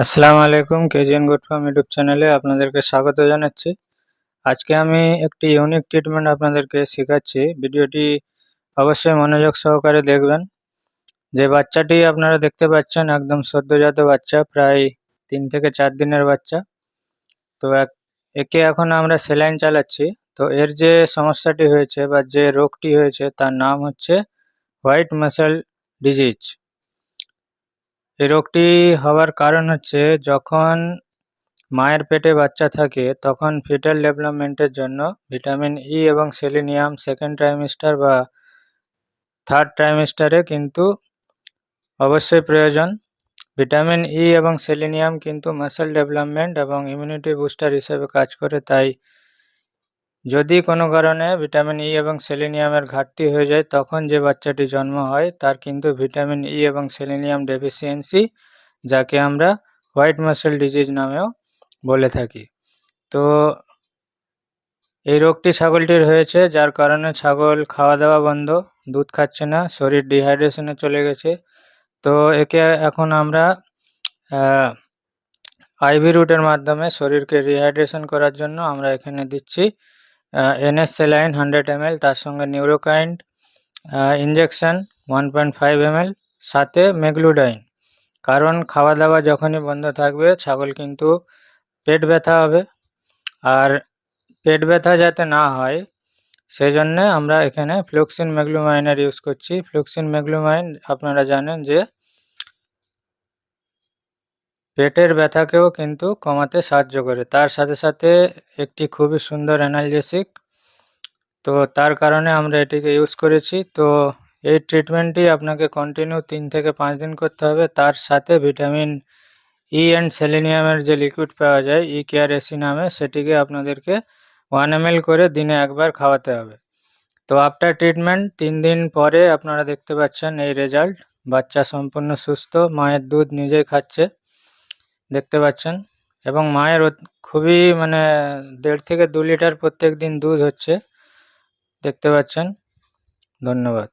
আসসালামু আলাইকুম KGN good farm YouTube চ্যানেলে আপনাদেরকে স্বাগত জানাচ্ছি। আজকে আমি একটি ইউনিক ট্রিটমেন্ট আপনাদেরকে শেখাচ্ছি। ভিডিওটি অবশ্যই মনোযোগ সহকারে দেখবেন। যে বাচ্চাটি আপনারা দেখতে পাচ্ছেন একদম সদ্যজাত বাচ্চা, প্রায় তিন থেকে চার দিনের বাচ্চা। তো এক, একে এখন আমরা সেলাইন চালাচ্ছি। তো এর যে সমস্যাটি হয়েছে বা যে রোগটি হয়েছে তার নাম হচ্ছে হোয়াইট মাসেল ডিজিজ। এই রোগটি হওয়ার কারণ হচ্ছে যখন মায়ের পেটে বাচ্চা থাকে, তখন ফিটাল ডেভেলপমেন্টের জন্য ভিটামিন ই এবং সেলিনিয়াম সেকেন্ড ট্রাইমিস্টার বা থার্ড ট্রাইমিস্টারে কিন্তু অবশ্যই প্রয়োজন। ভিটামিন ই এবং সেলিনিয়াম কিন্তু মাসেল ডেভেলপমেন্ট এবং ইমিউনিটি বুস্টার হিসেবে কাজ করে, তাই যদি কোনো কারণে ভিটামিন ই এবং সেলিনিয়ামের ঘাটতি হয়ে যায়, তখন যে বাচ্চাটি জন্ম হয়, তার কিন্তু ভিটামিন ই এবং সেলিনিয়াম ডেফিসিয়েন্সি, যাকে আমরা হোয়াইট মাসেল ডিজিজ নামেও বলে থাকি। তো এই রোগটি ছাগলটির হয়েছে, যার কারণে ছাগল খাওয়া দাওয়া বন্ধ, দুধ খাচ্ছে না, শরীর ডিহাইড্রেশনে চলে গেছে। তো একে এখন আমরা আইভি রুটের মাধ্যমে শরীরকে রিহাইড্রেশন করার জন্য আমরা এখানে দিচ্ছি। এনএস সেলাইন হান্ড্রেড এমএল তার সঙ্গে Neurokind injection one point five ML সাথে মেগলুডাইন কারণ খাওয়া দাওয়া যখনই বন্ধ থাকবে, ছাগল কিন্তু পেট ব্যথা হবে। আর পেট ব্যথা যাতে না হয় সেই জন্যে আমরা এখানে ফ্লুক্সিন মেগলুমাইনের ইউজ করছি। ফ্লুক্সিন মেগলুমাইন আপনারা জানেন যে পেটের ব্যথাকেও কিন্তু কমাতে সাহায্য করে। তার সাথে সাথে একটি খুবই সুন্দর অ্যানালজেসিক তো তার কারণে আমরা এটিকে ইউজ করেছি। তো এই ট্রিটমেন্টটি আপনাকে কন্টিনিউ তিন থেকে পাঁচ দিন করতে হবে। তার সাথে ভিটামিন ই অ্যান্ড সেলিনিয়ামের যে লিকুইড পাওয়া যায় ই কেয়ার এসি নামে, সেটিকে আপনাদেরকে ওয়ান এম করে দিনে একবার খাওয়াতে হবে। তো আফটার ট্রিটমেন্ট তিন দিন পরে আপনারা দেখতে পাচ্ছেন এই রেজাল্ট বাচ্চা সম্পূর্ণ সুস্থ, মায়ের দুধ নিজেই খাচ্ছে। দেখতে পাচ্ছেন। এবং মায়ের খুবই মানে দেড় থেকে দু লিটার প্রত্যেক দিন দুধ হচ্ছে। দেখতে পাচ্ছেন। ধন্যবাদ।